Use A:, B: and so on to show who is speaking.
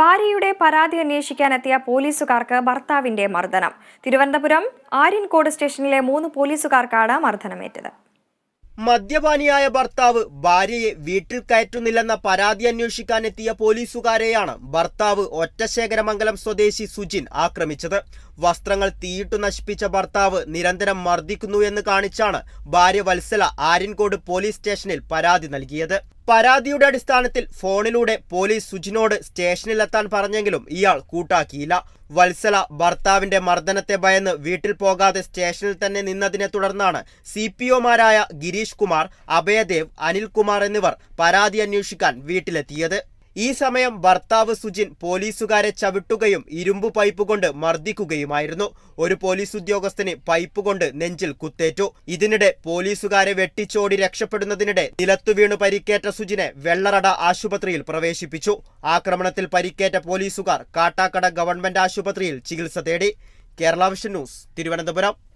A: ഭാര്യയുടെ പരാതി അന്വേഷിക്കാനെത്തിയ പോലീസുകാർക്ക് ഭർത്താവിന്റെ മർദ്ദനം. തിരുവനന്തപുരം ആര്യൻകോട് സ്റ്റേഷനിലെ മൂന്ന് പോലീസുകാർക്കാണ് മർദ്ദനമേറ്റത്.
B: മദ്യപാനിയായ ഭർത്താവ് ഭാര്യയെ വീട്ടിൽ കയറ്റുന്നില്ലെന്ന പരാതി അന്വേഷിക്കാനെത്തിയ പോലീസുകാരെയാണ് ഭർത്താവ് ഒറ്റശേഖരമംഗലം സ്വദേശി സുജിൻ ആക്രമിച്ചത്. വസ്ത്രങ്ങൾ തീയിട്ടു നശിപ്പിച്ച ഭർത്താവ് നിരന്തരം മർദ്ദിക്കുന്നു എന്ന് കാണിച്ചാണ് ഭാര്യ വത്സല ആര്യൻകോട് പോലീസ് സ്റ്റേഷനിൽ പരാതി നൽകിയത്. പരാതിയുടെ അടിസ്ഥാനത്തിൽ ഫോണിലൂടെ പോലീസ് സുജിനോട് സ്റ്റേഷനിലെത്താൻ പറഞ്ഞെങ്കിലും ഇയാൾ കൂട്ടാക്കിയില്ല. വത്സല ഭർത്താവിന്റെ മർദ്ദനത്തെ ഭയന്ന് വീട്ടിൽ പോകാതെ സ്റ്റേഷനിൽ തന്നെ നിന്നതിനെ തുടർന്നാണ് സി പി ഒമാരായ ഗിരീഷ് കുമാർ അഭയദേവ് അനിൽകുമാർ എന്നിവർ പരാതി അന്വേഷിക്കാൻ വീട്ടിലെത്തിയത്. ഈ സമയം ഭർത്താവ് സുജിൻ പോലീസുകാരെ ചവിട്ടുകയും ഇരുമ്പു പൈപ്പ് കൊണ്ട് മർദ്ദിക്കുകയുമായിരുന്നു. ഒരു പോലീസ് ഉദ്യോഗസ്ഥന് പൈപ്പ് കൊണ്ട് നെഞ്ചിൽ കുത്തേറ്റു. ഇതിനിടെ പോലീസുകാരെ വെട്ടിച്ചോടി രക്ഷപ്പെടുന്നതിനിടെ നിലത്തുവീണു പരിക്കേറ്റ സുജിനെ വെള്ളറട ആശുപത്രിയിൽ പ്രവേശിപ്പിച്ചു. ആക്രമണത്തിൽ പരിക്കേറ്റ പോലീസുകാർ കാട്ടാക്കട ഗവൺമെന്റ് ആശുപത്രിയിൽ ചികിത്സ തേടി. Kerala vision news Thiruvananthapuram.